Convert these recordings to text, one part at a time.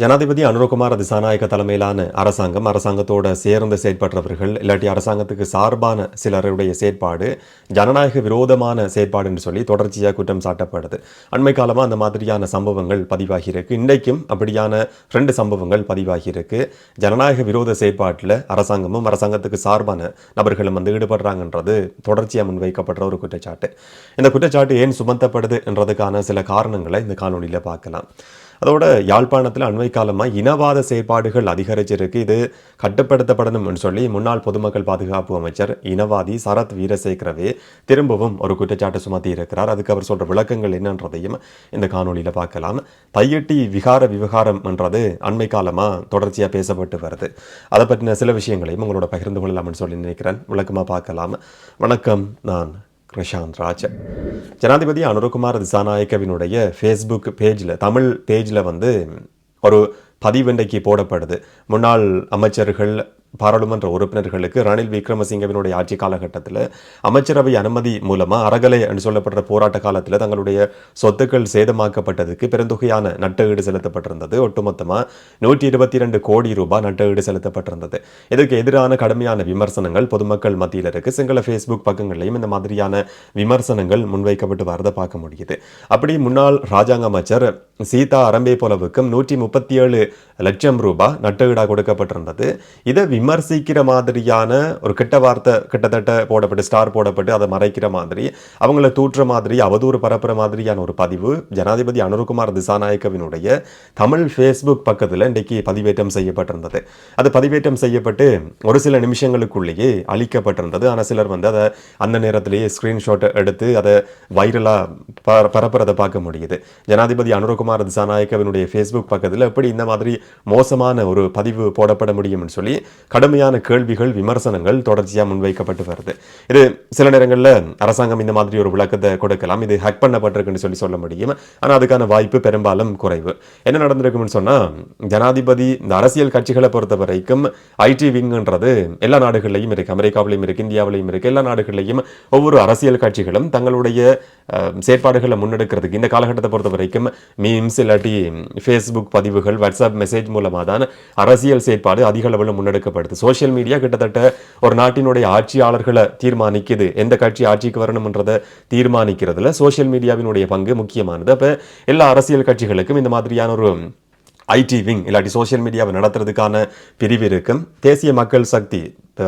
ஜனாதிபதி அனுரகுமார் திசாநாயக தலைமையிலான அரசாங்கம் அரசாங்கத்தோட சேர்ந்து செயற்பட்டவர்கள் இல்லாட்டி அரசாங்கத்துக்கு சார்பான சிலருடைய செயற்பாடு ஜனநாயக விரோதமான செயற்பாடு என்று சொல்லி தொடர்ச்சியாக குற்றம் சாட்டப்படுது. அண்மை காலமாக அந்த மாதிரியான சம்பவங்கள் பதிவாகி இருக்கு. இன்றைக்கும் அப்படியான ரெண்டு சம்பவங்கள் பதிவாகி இருக்கு. ஜனநாயக விரோத செயற்பாட்டில் அரசாங்கமும் அரசாங்கத்துக்கு சார்பான நபர்களும் வந்து ஈடுபடுறாங்கன்றது தொடர்ச்சியாக முன்வைக்கப்படுற ஒரு குற்றச்சாட்டு. இந்த குற்றச்சாட்டு ஏன் சுமத்தப்படுது என்றதுக்கான சில காரணங்களை இந்த காணொலியில் பார்க்கலாம். அதோட யாழ்ப்பாணத்தில் அண்மை காலமாக இனவாத செயற்பாடுகள் அதிகரிச்சிருக்கு. இது கட்டுப்படுத்தப்படணும்னு சொல்லி முன்னாள் பொதுமக்கள் பாதுகாப்பு அமைச்சர் இனவாதி சரத் வீரசேகரவே திரும்பவும் ஒரு குற்றச்சாட்டு சுமத்தி இருக்கிறார். அதுக்கு அவர் சொல்ற விளக்கங்கள் என்னன்றதையும் இந்த காணொலியில் பார்க்கலாம். தையட்டி விகார விவகாரம் என்றது அண்மை காலமாக தொடர்ச்சியாக பேசப்பட்டு வருது. அதை பற்றின சில விஷயங்களையும் உங்களோட பகிர்ந்து கொள்ளலாம்னு சொல்லி நினைக்கிறேன். விளக்கமாக பார்க்கலாம். வணக்கம் நான் கிருஷாந்த் ராஜா. ஜனாதிபதி அனுரகுமார் திசாநாயக்கவினுடைய ஃபேஸ்புக் பேஜில் தமிழ் பேஜில் வந்து ஒரு பதிவு இன்றைக்கு போடப்படுது. முன்னாள் அமைச்சர்கள் பாராளுமன்ற உறுப்பினர்களுக்கு ரணில் விக்ரமசிங்கவினுடைய ஆட்சி காலகட்டத்தில் அமைச்சரவை அனுமதி மூலமாக அறகலை என்று சொல்லப்படுற போராட்ட காலத்தில் தங்களுடைய சொத்துக்கள் சேதமாக்கப்பட்டதுக்கு பெருந்தொகையான நட்டஈடு செலுத்தப்பட்டிருந்தது. ஒட்டுமொத்தமாக நூற்றி இருபத்தி ரெண்டு கோடி ரூபாய் நட்டஈடு செலுத்தப்பட்டிருந்தது. இதற்கு எதிரான கடுமையான விமர்சனங்கள் பொதுமக்கள் மத்தியில் இருக்கு. சிங்கள ஃபேஸ்புக் பக்கங்களையும் இந்த மாதிரியான விமர்சனங்கள் முன்வைக்கப்பட்டு வரதை பார்க்க முடியுது. அப்படி முன்னாள் ராஜாங்க அமைச்சர் சீதா அரம்பே போலவுக்கும் நூற்றி முப்பத்தி ஏழு லட்சம் ரூபாய் நட்டஈடாக கொடுக்கப்பட்டிருந்தது. இதை விமர்சிக்கிற மாதிரியான ஒரு கிட்ட வார்த்தை கிட்டத்தட்ட போடப்பட்டு ஸ்டார் போடப்பட்டு அதை மறைக்கிற மாதிரி அவங்கள தூற்றுற மாதிரி அவதூறு பரப்புற மாதிரியான ஒரு பதிவு ஜனாதிபதி அனுருகுமார் திசாநாயக்கவினுடைய தமிழ் ஃபேஸ்புக் பக்கத்தில் இன்றைக்கு பதிவேற்றம் செய்யப்பட்டிருந்தது. அது பதிவேற்றம் செய்யப்பட்டு ஒரு சில நிமிஷங்களுக்குள்ளேயே அழிக்கப்பட்டிருந்தது. ஆனால் சிலர் வந்து அதை அந்த நேரத்திலேயே ஸ்க்ரீன்ஷாட் எடுத்து அதை வைரலாக பரப்புறதை பார்க்க முடியுது. ஜனாதிபதி அனுருகுமார் திசாநாயக்கவினுடைய ஃபேஸ்புக் பக்கத்தில் எப்படி இந்த மாதிரி மோசமான ஒரு பதிவு போடப்பட முடியும்னு சொல்லி கடுமையான கேள்விகள் விமர்சனங்கள் தொடர்ச்சியாக முன்வைக்கப்பட்டு வருது. இது சில நேரங்களில் அரசாங்கம் இந்த மாதிரி ஒரு விளக்கத்தை கொடுக்கலாம். இது ஹேக் பண்ணப்பட்டிருக்குன்னு சொல்லி சொல்ல முடியும். ஆனால் அதுக்கான வாய்ப்பு பெரும்பாலும் குறைவு. என்ன நடந்திருக்கும்னு சொன்னால் ஜனாதிபதி இந்த அரசியல் கட்சிகளை பொறுத்த வரைக்கும் ஐடி விங்ன்றது எல்லா நாடுகள்லையும் இருக்குது அமெரிக்காவிலையும் இருக்கு இந்தியாவிலையும் இருக்கு. எல்லா நாடுகளையும் ஒவ்வொரு அரசியல் கட்சிகளும் தங்களுடைய செயற்பாடுகளை முன்னெடுக்கிறதுக்கு இந்த காலகட்டத்தை பொறுத்த வரைக்கும் மீம்ஸ் இல்லாட்டி ஃபேஸ்புக் பதிவுகள் வாட்ஸ்அப் மெசேஜ் மூலமாக தான் அரசியல் செயற்பாடு அதிக அளவில் முன்னெடுக்கப்படுது சோசியல் மீடியா கிட்டத்தட்ட ஒரு நாட்டினுடைய ஆட்சியாளர்களை தீர்மானிக்குது. எந்த கட்சி ஆட்சிக்கு வரணும்ன்றதை தீர்மானிக்கிறதுல சோசியல் மீடியாவினுடைய பங்கு முக்கியமானது. அப்போ எல்லா அரசியல் கட்சிகளுக்கும் இந்த மாதிரியான ஒரு ஐடி விங் இல்லாட்டி சோஷியல் மீடியாவை நடத்துறதுக்கான பிரிவு இருக்கும். தேசிய மக்கள் சக்தி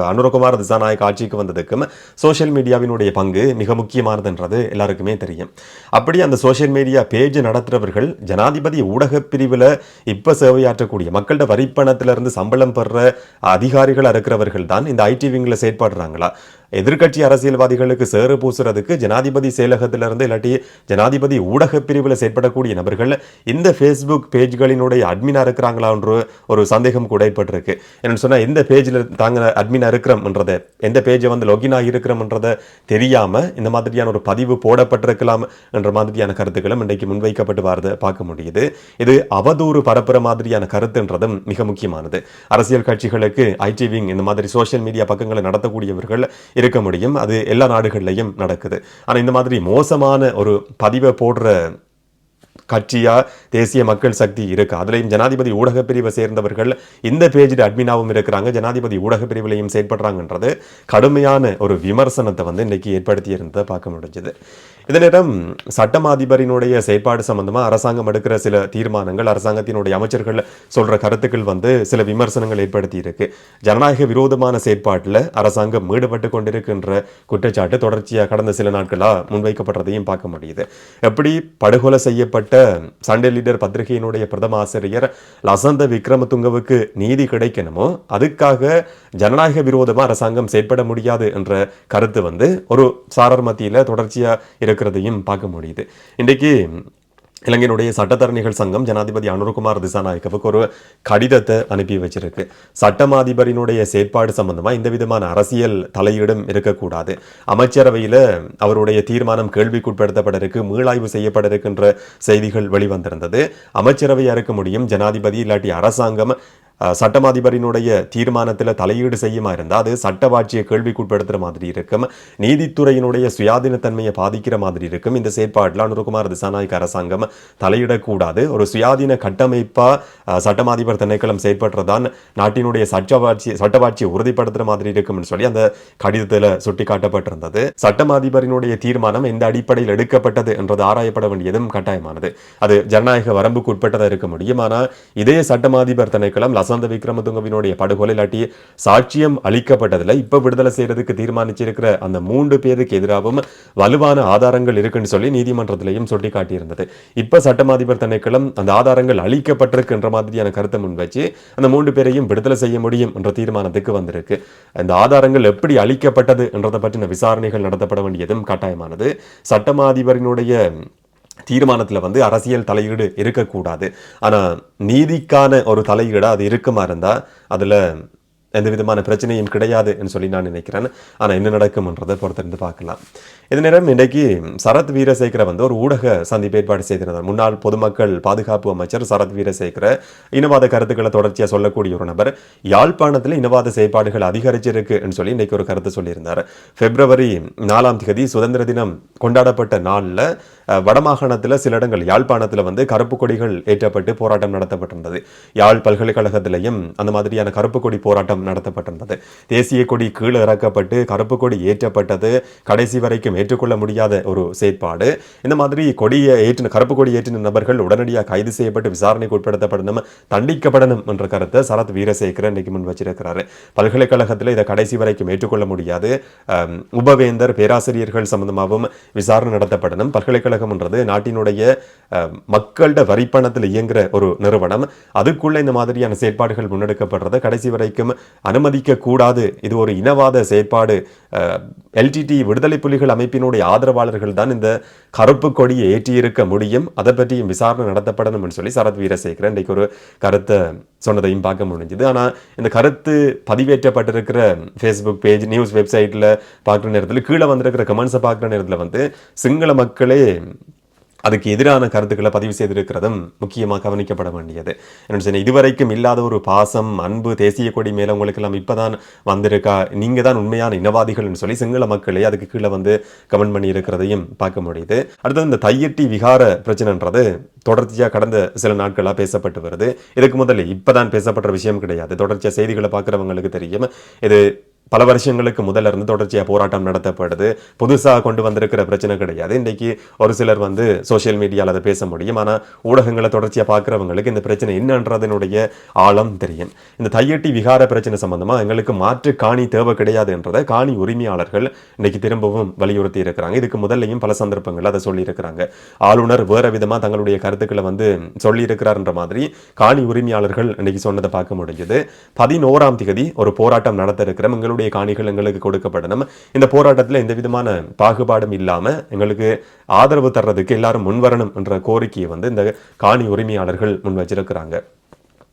அனுரகுமார் திசாநாயக் ஆட்சிக்கு வந்ததுக்கும் சோஷியல் மீடியாவினுடைய பங்கு மிக முக்கியமானதுன்றது எல்லாருக்குமே தெரியும். அப்படி அந்த சோஷியல் மீடியா பேஜ் நடத்துறவர்கள் ஜனாதிபதி ஊடக பிரிவில் இப்போ சேவையாற்றக்கூடிய மக்கள்கிட்ட வரிப்பணத்திலிருந்து சம்பளம் பெற அதிகாரிகள் இருக்கிறவர்கள் தான் இந்த ஐடி விங்கில் செயற்படுறாங்களா? எதிர்க்கட்சி அரசியல்வாதிகளுக்கு சேறு பூசுறதுக்கு ஜனாதிபதி செயலகத்திலிருந்து இல்லாட்டி ஜனாதிபதி ஊடக பிரிவில் செயற்படக்கூடிய நபர்கள் இந்த ஃபேஸ்புக் பேஜ்களினுடைய அட்மினா இருக்கிறாங்களான்ற ஒரு சந்தேகம் கூட ஏற்பட்டிருக்கு. என்னென்னு சொன்னால் எந்த பேஜில் தாங்க அட்மினாக இருக்கிறோம்ன்றதை எந்த பேஜை வந்து லொகின் ஆகியிருக்கிறோம்ன்றதை தெரியாமல் இந்த மாதிரியான ஒரு பதிவு போடப்பட்டிருக்கலாம் என்ற மாதிரியான கருத்துக்களும் இன்றைக்கு முன்வைக்கப்பட்டு வரதை பார்க்க முடியுது. இது அவதூறு பரப்புற மாதிரியான கருத்துன்றதும் மிக முக்கியமானது. அரசியல் கட்சிகளுக்கு ஐடி விங் இந்த மாதிரி சோஷியல் மீடியா பக்கங்களை நடத்தக்கூடியவர்கள் இருக்க முடியும். அது எல்லா நாடுகள்லையும் நடக்குது. ஆனால் இந்த மாதிரி மோசமான ஒரு பதிவை போடுற கட்சியாக தேசிய மக்கள் சக்தி இருக்குது அதுலேயும் ஜனாதிபதி ஊடக பிரிவை சேர்ந்தவர்கள் இந்த பேஜில் அட்மினாவும் இருக்கிறாங்க. ஜனாதிபதி ஊடக பிரிவிலையும் செயற்படுறாங்கன்றது கடுமையான ஒரு விமர்சனத்தை வந்து இன்றைக்கி ஏற்படுத்தி இருந்ததை பார்க்க முடிஞ்சது. இதே நேரம் சட்டம் அதிபரினுடைய செயற்பாடு சம்பந்தமாக அரசாங்கம் எடுக்கிற சில தீர்மானங்கள் அரசாங்கத்தினுடைய அமைச்சர்கள் சொல்கிற கருத்துக்கள் வந்து சில விமர்சனங்கள் ஏற்படுத்தி இருக்கு ஜனநாயக விரோதமான செயற்பாட்டில் அரசாங்கம் ஈடுபட்டு கொண்டிருக்கின்ற குற்றச்சாட்டு தொடர்ச்சியாக கடந்த சில நாட்களாக முன்வைக்கப்படுறதையும் பார்க்க முடியுது. எப்படி படுகொலை செய்யப்பட்ட சண்டே லீடர் பத்திரிகையினுடைய பிரதம ஆசிரியர் லசந்த விக்ரமதுங்கவுக்கு நீதி கிடைக்கணுமோ அதுக்காக ஜனநாயக விரோதமா அரசாங்கம் செயற்பட முடியாது என்ற கருத்து வந்து ஒரு சாரர் மத்தியில தொடர்ச்சியா இருக்கிறதையும் பார்க்க முடியுது. இன்றைக்கு இலங்கையினுடைய சட்டத்தரணிகள் சங்கம் ஜனாதிபதி அனுரகுமார் திசாநாயக்கவுக்கு ஒரு கடிதத்தை அனுப்பி வச்சிருக்கு. சட்டமாதிபரினுடைய செயற்பாடு சம்பந்தமாக இந்த விதமான அரசியல் தலையீடும் இருக்கக்கூடாது. அமைச்சரவையில் அவருடைய தீர்மானம் கேள்விக்குட்படுத்தப்பட இருக்கு மீளாய்வு செய்யப்பட இருக்கின்ற செய்திகள் வெளிவந்திருந்தது. அமைச்சரவையாக இருக்க முடியும் ஜனாதிபதி இல்லாட்டி அரசாங்கம் சட்டமாதிபரினுடைய தீர்மானத்தில் தலையீடு செய்யுமா இருந்தால் அது சட்டவாட்சியை கேள்விக்குட்படுத்துகிற மாதிரி இருக்கும். நீதித்துறையினுடைய சுயாதீனத்தன்மையை பாதிக்கிற மாதிரி இருக்கும். இந்த செயற்பாட்டில் அனுருகுமார் திசாநாயக்க அரசாங்கம் தலையிடக்கூடாது. ஒரு சுயாதீன கட்டமைப்பா சட்டமாதிபர் திணைக்களம் செயற்படுறதான் நாட்டினுடைய சட்டவாட்சி சட்டவாட்சியை உறுதிப்படுத்துற மாதிரி இருக்கும்னு சொல்லி அந்த கடிதத்தில் சுட்டிக்காட்டப்பட்டிருந்தது. சட்டமாதிபரினுடைய தீர்மானம் எந்த அடிப்படையில் எடுக்கப்பட்டது என்றது ஆராயப்பட வேண்டியதும் கட்டாயமானது. அது ஜனநாயக வரம்புக்கு உட்பட்டதாக இருக்க முடியும். ஆனால் இதே சட்டமாதிபர் திணைக்களம் லசந்த விக்ரமதுங்கவினுடைய படுகொலை இல்லாட்டி சாட்சியம் அளிக்கப்பட்டதில் இப்போ விடுதலை செய்யறதுக்கு தீர்மானிச்சிருக்கிற அந்த மூன்று பேருக்கு எதிராகவும் வலுவான ஆதாரங்கள் இருக்குன்னு சொல்லி நீதிமன்றத்திலையும் சுட்டிக்காட்டியிருந்தது. இப்போ இப்ப சட்டமாதிபர் திணைக்களம் அந்த ஆதாரங்கள் அளிக்கப்பட்டிருக்குன்ற மாதிரியான கருத்தை முன் வச்சு அந்த மூன்று பேரையும் விடுதலை செய்ய முடியும் என்ற தீர்மானத்துக்கு வந்திருக்கு. அந்த ஆதாரங்கள் எப்படி அளிக்கப்பட்டது என்றதை பற்றின விசாரணைகள் நடத்தப்பட வேண்டியதும் கட்டாயமானது. சட்டமாதிபரினுடைய தீர்மானத்தில் வந்து அரசியல் தலையீடு இருக்கக்கூடாது. ஆனால் நீதிக்கான ஒரு தலையீடாக அது இருக்குமா இருந்தால் அதில் எந்த விதமான பிரச்சனையும் கிடையாதுன்னு சொல்லி நான் நினைக்கிறேன். ஆனால் என்ன நடக்கும்ன்றதை பொறுத்திருந்து பார்க்கலாம். இது நேரம் இன்றைக்கு சரத் வீரசேகர வந்து ஒரு ஊடக சந்திப்பு ஏற்பாடு செய்திருந்தார். முன்னாள் பொதுமக்கள் பாதுகாப்பு அமைச்சர் சரத் வீரசேகர இனவாத கருத்துக்களை தொடர்ச்சியாக சொல்லக்கூடிய ஒரு நபர் யாழ்ப்பாணத்தில் இனவாத செயற்பாடுகள் அதிகரிச்சிருக்குன்னு சொல்லி இன்னைக்கு ஒரு கருத்து சொல்லியிருந்தார். பிப்ரவரி நாலாம் தேதி சுதந்திர தினம் கொண்டாடப்பட்ட நாளில் வடமாகாணத்தில் சில இடங்கள் யாழ்ப்பாணத்தில் வந்து கருப்பு கொடிகள் ஏற்றப்பட்டு போராட்டம் நடத்தப்பட்டிருந்தது. யாழ் பல்கலைக்கழகத்திலையும் அந்த மாதிரியான கருப்பு கொடி போராட்டம் நடத்தப்பட்டிருந்தது. தேசிய கொடி கீழே இறக்கப்பட்டு கருப்பு கொடி ஏற்றப்பட்டது. கடைசி வரைக்கும் ஏற்றுக்கொள்ள முடியாத ஒரு செயற்பாடு. இந்த மாதிரி கொடியை ஏற்றின கருப்பு கொடி ஏற்றின நபர்கள் உடனடியாக கைது செய்யப்பட்டு விசாரணைக்கு உட்படுத்தப்படணும் தண்டிக்கப்படணும் என்ற கருத்தை சரத் வீரசேகரன் இன்னைக்கு முன் வச்சிருக்கிறாரு. பல்கலைக்கழகத்தில் இதை கடைசி வரைக்கும் ஏற்றுக்கொள்ள முடியாது. உபவேந்தர் பேராசிரியர்கள் சம்பந்தமாகவும் விசாரணை நடத்தப்படணும். பல்கலைக்கழகம்ன்றது நாட்டினுடைய மக்கள்கிட்ட வரிப்பணத்தில் இயங்குற ஒரு நிறுவனம். அதுக்குள்ளே இந்த மாதிரியான செயற்பாடுகள் முன்னெடுக்கப்படுறதை கடைசி வரைக்கும் அனுமதிக்க கூடாது. இது ஒரு இனவாத செயற்பாடு. எல்டிடி விடுதலை புலிகள் அமைப்பினுடைய ஆதரவாளர்கள் தான் இந்த கருப்பு கொடியை ஏற்றியிருக்க முடியும். அதை பற்றியும் விசாரணை நடத்தப்படணும்னு சொல்லி சரத் வீரசேகரன் இன்றைக்கு ஒரு கருத்தை சொன்னதையும் பார்க்க முடிஞ்சுது. ஆனால் இந்த கருத்து பதிவேற்றப்பட்டிருக்கிற ஃபேஸ்புக் பேஜ் நியூஸ் வெப்சைட்டில் பார்க்குற நேரத்தில் கீழே வந்திருக்கிற கமெண்ட்ஸை பார்க்குற நேரத்தில் வந்து சிங்கள மக்களே அதுக்கு எதிரான கருத்துக்களை பதிவு செய்திருக்கிறதும் முக்கியமாக கவனிக்கப்பட வேண்டியது. என்ன இதுவரைக்கும் இல்லாத ஒரு பாசம் அன்பு தேசிய கொடி மேலே உங்களுக்கு எல்லாம் இப்பதான் வந்திருக்கா? நீங்கள் தான் உண்மையான இனவாதிகள்னு சொல்லி சிங்கள மக்களே அதுக்கு கீழே வந்து கமெண்ட் பண்ணி இருக்கிறதையும் பார்க்க முடியுது. அடுத்தது இந்த தையட்டி விகார பிரச்சனைன்றது தொடர்ச்சியாக கடந்த சில நாட்களாக பேசப்பட்டு வருது. இதுக்கு முதல்ல இப்போ தான் பேசப்படுற விஷயம் கிடையாது. தொடர்ச்சியாக செய்திகளை பார்க்குறவங்களுக்கு தெரியும். இது பல வருஷங்களுக்கு முதல்ல இருந்து தொடர்ச்சியாக போராட்டம் நடத்தப்படுது. புதுசாக கொண்டு வந்திருக்கிற பிரச்சனை கிடையாது. இன்றைக்கு ஒரு சிலர் வந்து சோஷியல் மீடியாவில் அதை பேச முடியும். ஆனால் ஊடகங்களை தொடர்ச்சியாக பார்க்குறவங்களுக்கு இந்த பிரச்சனை என்னன்றதனுடைய ஆழம் தெரியும். இந்த தையட்டி விகார பிரச்சனை சம்பந்தமாக எங்களுக்கு மாற்று காணி தேவை கிடையாது என்றதை காணி உரிமையாளர்கள் இன்றைக்கி திரும்பவும் வலியுறுத்தி இருக்கிறாங்க. இதுக்கு முதல்லையும் பல சந்தர்ப்பங்கள் அதை சொல்லியிருக்கிறாங்க. ஆளுநர் வேறு விதமாக தங்களுடைய கருத்துக்களை வந்து சொல்லியிருக்கிறார்ன்ற மாதிரி காணி உரிமையாளர்கள் இன்றைக்கி சொன்னதை பார்க்க முடிஞ்சது. பதினோராம் திகதி ஒரு போராட்டம் நடத்த இருக்கிற எங்களுடைய காணிகள் எங்களுக்கு கொடுக்கப்படணும் இந்த போராட்டத்தில் எந்த விதமான பாகுபாடும் இல்லாமல் எங்களுக்கு ஆதரவு தர்றதுக்கு எல்லாரும் முன்வரணும் என்ற கோரிக்கையை வந்து இந்த காணி உரிமையாளர்கள் முன் வச்சிருக்கிறாங்க.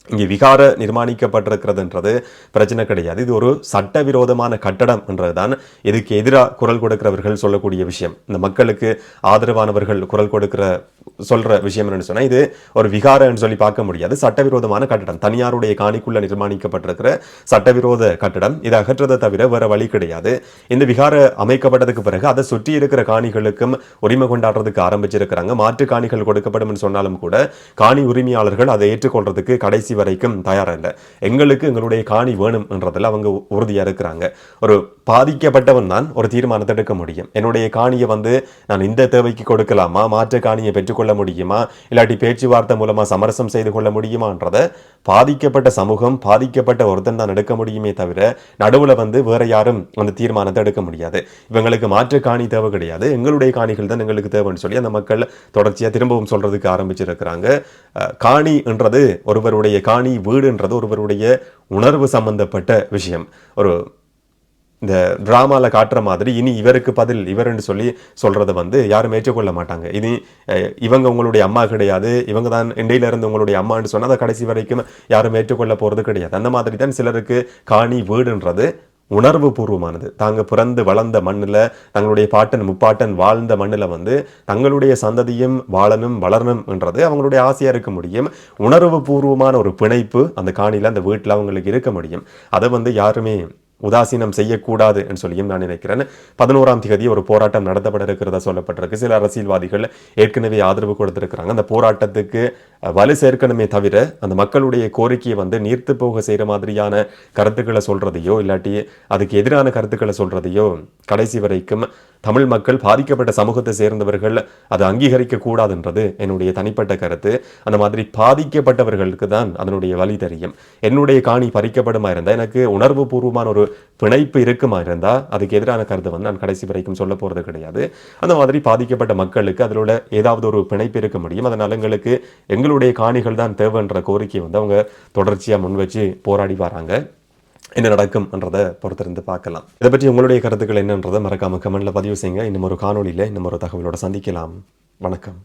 இங்கே விகார நிர்மாணிக்கப்பட்டிருக்கிறதுன்றது பிரச்சனை கிடையாது. இது ஒரு சட்டவிரோதமான கட்டடம் என்றதுதான் இதுக்கு எதிராக குரல் கொடுக்கிறவர்கள் சொல்லக்கூடிய விஷயம். இந்த மக்களுக்கு ஆதரவானவர்கள் குரல் கொடுக்கிற சொல்ற விஷயம் என்னன்னு சொன்னால் இது ஒரு விகாரம்னு சொல்லி பார்க்க முடியாது. சட்டவிரோதமான கட்டடம். தனியாருடைய காணிக்குள்ள நிர்மாணிக்கப்பட்டிருக்கிற சட்டவிரோத கட்டடம். இதை அகற்றதை தவிர வேற வழி கிடையாது. இந்த விகார அமைக்கப்பட்டதுக்கு பிறகு அதை சுற்றி இருக்கிற காணிகளுக்கும் உரிமை கொண்டாடுறதுக்கு ஆரம்பிச்சிருக்கிறாங்க. மாற்று காணிகள் கொடுக்கப்படும் சொன்னாலும் கூட காணி உரிமையாளர்கள் அதை ஏற்றுக்கொள்றதுக்கு கடைசி வரைக்கும் தயாராக இல்லை. எங்களுக்கு எங்களுடைய காணி வேணும் என்றதில் அவங்க உறுதியா இருக்கிறாங்க. ஒரு பாதிக்கப்பட்டவன் தான் ஒரு தீர்மானத்தை எடுக்க முடியும். என்னுடைய காணியை வந்து நான் இந்த தேவைக்கு கொடுக்கலாமா? மாற்று காணியை பெற்றுக்கொள்ள முடியுமா? இல்லாட்டி பேச்சுவார்த்தை மூலமா சமரசம் செய்து கொள்ள முடியுமான்றதை பாதிக்கப்பட்ட சமூகம் பாதிக்கப்பட்ட ஒருத்தன் தான் எடுக்க முடியுமே தவிர நடுவுல வந்து வேற யாரும் அந்த தீர்மானத்தை எடுக்க முடியாது. இவங்களுக்கு மாற்று காணி தேவை கிடையாது. எங்களுடைய காணிகள் தான் எங்களுக்கு தேவைன்னு சொல்லி அந்த மக்கள் தொடர்ச்சியா திரும்பவும் சொல்றதுக்கு ஆரம்பிச்சிருக்கிறாங்க. காணி என்றது ஒருவருடைய காணி வீடுன்றது ஒருவருடைய உணர்வு சம்பந்தப்பட்ட விஷயம். ஒரு இந்த ட்ராமாவில் காட்டுற மாதிரி இனி இவருக்கு பதில் இவர்னு சொல்லி சொல்கிறத வந்து யாரும் ஏற்றுக்கொள்ள மாட்டாங்க. இனி இவங்க உங்களுடைய அம்மா கிடையாது இவங்க தான் இண்டையிலிருந்து உங்களுடைய அம்மான்னு சொன்னால் அதை கடைசி வரைக்கும் யாரும் ஏற்றுக்கொள்ள போகிறது கிடையாது. அந்த மாதிரி தான் சிலருக்கு காணி வீடுன்றது உணர்வு பூர்வமானது. தாங்க பிறந்து வளர்ந்த மண்ணில் தங்களுடைய பாட்டன் முப்பாட்டன் வாழ்ந்த மண்ணில் வந்து தங்களுடைய சந்ததியும் வாழணும் வளரணும் என்றது அவங்களுடைய ஆசையாக இருக்க முடியும். உணர்வு பூர்வமான ஒரு பிணைப்பு அந்த காணியில் அந்த வீட்டில் அவங்களுக்கு இருக்க முடியும். அதை வந்து யாருமே உதாசீனம் செய்யக்கூடாது என்று சொல்லியும் நான் நினைக்கிறேன். பதினோராம் தேதி ஒரு போராட்டம் நடத்தப்பட இருக்கிறதா சொல்லப்பட்டிருக்கு. சில அரசியல்வாதிகள் ஏற்கனவே ஆதரவு கொடுத்திருக்கிறாங்க. அந்த போராட்டத்துக்கு வலு சேர்க்கணுமே தவிர அந்த மக்களுடைய கோரிக்கையை வந்து நீர்த்து போக செய்கிற மாதிரியான கருத்துக்களை சொல்றதையோ இல்லாட்டி அதுக்கு எதிரான கருத்துக்களை சொல்றதையோ கடைசி வரைக்கும் தமிழ் மக்கள் பாதிக்கப்பட்ட சமூகத்தை சேர்ந்தவர்கள் அதை அங்கீகரிக்க கூடாதுன்றது என்னுடைய தனிப்பட்ட கருத்து. அந்த மாதிரி பாதிக்கப்பட்டவர்களுக்கு தான் அதனுடைய வழி தெரியும். என்னுடைய காணி பறிக்கப்படுமா இருந்தால் எனக்கு உணர்வு பூர்வமான ஒரு பிணைப்பு இருக்குமா இருந்தால் அதுக்கு எதிரான கருத்தை வந்து நான் கடைசி வரைக்கும் சொல்ல போறது கிடையாது. அந்த மாதிரி பாதிக்கப்பட்ட மக்களுக்கு அதில் ஏதாவது ஒரு பிணைப்பு இருக்க முடியும். அதனால் எங்களுக்கு எங்களுடைய காணிகள் தான் தேவைன்ற கோரிக்கை வந்து அவங்க தொடர்ச்சியாக முன் வச்சு போராடி வராங்க. என்ன நடக்கும்ன்றதை பொறுத்திருந்து பார்க்கலாம். இதை பற்றி உங்களுடைய கருத்துக்கள் என்னன்றதை மறக்காம கமெண்ட்ல பதிவு செய்யுங்க. இன்னும் ஒரு காணொலியில் இன்னும் ஒரு தகவலோட சந்திக்கலாம். வணக்கம்.